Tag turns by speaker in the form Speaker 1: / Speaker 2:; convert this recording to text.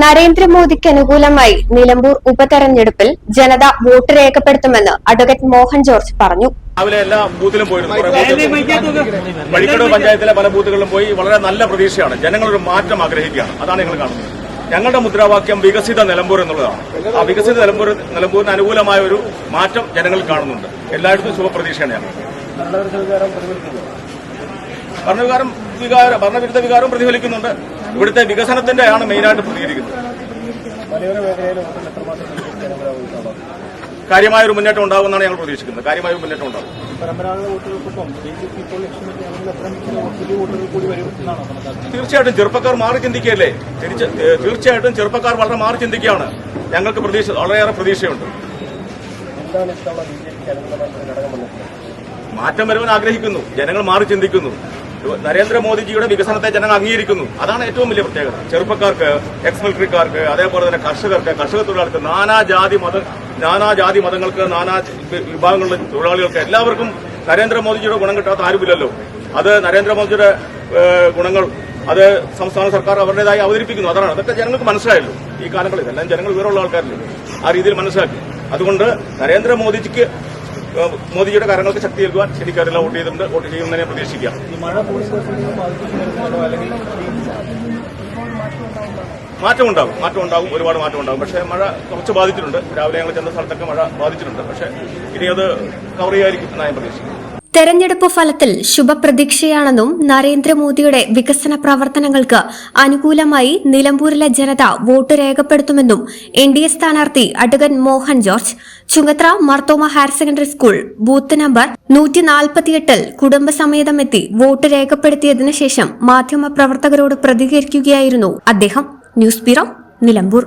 Speaker 1: നരേന്ദ്രമോദിക്ക് അനുകൂലമായി നിലമ്പൂർ ഉപതെരഞ്ഞെടുപ്പിൽ ജനത വോട്ട് രേഖപ്പെടുത്തുമെന്ന് അഡ്വക്കേറ്റ് മോഹൻ ജോർജ് പറഞ്ഞു.
Speaker 2: രാവിലെ എല്ലാ ബൂത്തിലും പോയിരുന്നു വഴിക്കടവ് പഞ്ചായത്തിലെ പല ബൂത്തുകളിലും പോയി വളരെ നല്ല പ്രതീക്ഷയാണ്. ജനങ്ങളൊരു മാറ്റം ആഗ്രഹിക്കുകയാണ്. അതാണ് ഞങ്ങൾ കാണുന്നത്. ഞങ്ങളുടെ മുദ്രാവാക്യം വികസിത നിലമ്പൂർ എന്നുള്ളതാണ്. ആ വികസിത നിലമ്പൂർ നിലമ്പൂരിന് അനുകൂലമായ ഒരു മാറ്റം ജനങ്ങൾ കാണുന്നുണ്ട്. എല്ലായിടത്തും ശുഭപ്രതീക്ഷയാണ് ഞങ്ങൾ. ഭരണവികാരം വികാര ഭരണവിരുദ്ധ വികാരം പ്രതിഫലിക്കുന്നുണ്ട്. ഇവിടുത്തെ വികസനത്തിന്റെ ആണ് മെയിനായിട്ട് പ്രതികരിക്കുന്നത്. കാര്യമായ ഒരു മുന്നേറ്റം ഉണ്ടാകുമെന്നാണ് ഞങ്ങൾ പ്രതീക്ഷിക്കുന്നത്. കാര്യമായ ഒരു മുന്നേറ്റം ഉണ്ടാകും. തീർച്ചയായിട്ടും ചെറുപ്പക്കാർ മാറി ചിന്തിക്കുകയല്ലേ? തീർച്ചയായിട്ടും ചെറുപ്പക്കാർ വളരെ മാറി ചിന്തിക്കുകയാണ്. ഞങ്ങൾക്ക് പ്രതീക്ഷ വളരെയേറെ പ്രതീക്ഷയുണ്ട്. മാറ്റം വരുവാൻ ആഗ്രഹിക്കുന്നു. ജനങ്ങൾ മാറി ചിന്തിക്കുന്നു. നരേന്ദ്രമോദിജിയുടെ വികസനത്തെ ജനങ്ങൾ അംഗീകരിക്കുന്നു. അതാണ് ഏറ്റവും വലിയ പ്രത്യേകത. ചെറുപ്പക്കാർക്ക് എക്സ് മിലിറ്ററിക്കാർക്ക് അതേപോലെ തന്നെ കർഷകർക്ക് കർഷക തൊഴിലാളികൾക്ക് നാനാജാതി മത നാനാജാതി മതങ്ങൾക്ക് നാനാ വിഭാഗങ്ങളിലെ തൊഴിലാളികൾക്ക് എല്ലാവർക്കും നരേന്ദ്രമോദിജിയുടെ ഗുണം കിട്ടാത്ത ആരുമില്ലല്ലോ. അത് നരേന്ദ്രമോദിജിയുടെ ഏ, ഗുണങ്ങൾ അത് സംസ്ഥാന സർക്കാർ അവരുടേതായി അവതരിപ്പിക്കുന്നു. അതാണ്. അതൊക്കെ ജനങ്ങൾക്ക് മനസ്സിലായല്ലോ. ഈ കാലങ്ങളിൽ എല്ലാം ജനങ്ങൾ വിവരമുള്ള ആൾക്കാരില്ലേ. ആ രീതിയിൽ മനസ്സിലാക്കി. അതുകൊണ്ട് നരേന്ദ്രമോദിജിക്ക് മോദിജിയുടെ കാര്യങ്ങൾക്ക് ശക്തി നൽകുവാൻ ശരിക്കാരെല്ലാം വോട്ട് ചെയ്തിട്ടുണ്ട്. വോട്ട് ചെയ്യുന്നതിനെ പ്രതീക്ഷിക്കാം.
Speaker 3: മാറ്റമുണ്ടാകും. മഴ പോലീസ് ബസ്സിനെയും ബാധിക്കുന്നുണ്ടോ അല്ലെങ്കിൽ
Speaker 2: മാറ്റം ഉണ്ടാകും മാറ്റം ഉണ്ടാകും ഒരുപാട് മാറ്റം ഉണ്ടാവും പക്ഷേ മഴ കുറച്ച് ബാധിച്ചിട്ടുണ്ട്. രാവിലെ ഞങ്ങൾ ചെന്ന സ്ഥലത്തൊക്കെ മഴ ബാധിച്ചിട്ടുണ്ട്. പക്ഷേ ഇനി അത് കവർ ചെയ്യാതിരിക്കും ഞാൻ പ്രതീക്ഷിക്കുന്നത്
Speaker 1: തെരഞ്ഞെടുപ്പ് ഫലത്തിൽ ശുഭപ്രതീക്ഷയാണെന്നും നരേന്ദ്രമോദിയുടെ വികസന പ്രവർത്തനങ്ങൾക്ക് അനുകൂലമായി നിലമ്പൂരിലെ ജനത വോട്ട് രേഖപ്പെടുത്തുമെന്നും എൻ ഡി എ സ്ഥാനാർത്ഥി അടുകൻ Mohan George Chungathara Marthoma higher secondary school booth number നൂറ്റി നാൽപ്പത്തിയെട്ടിൽ കുടുംബസമേതം എത്തി വോട്ട് രേഖപ്പെടുത്തിയതിനു ശേഷം മാധ്യമപ്രവർത്തകരോട് പ്രതികരിക്കുകയായിരുന്നു അദ്ദേഹം. News bureau Nilambur.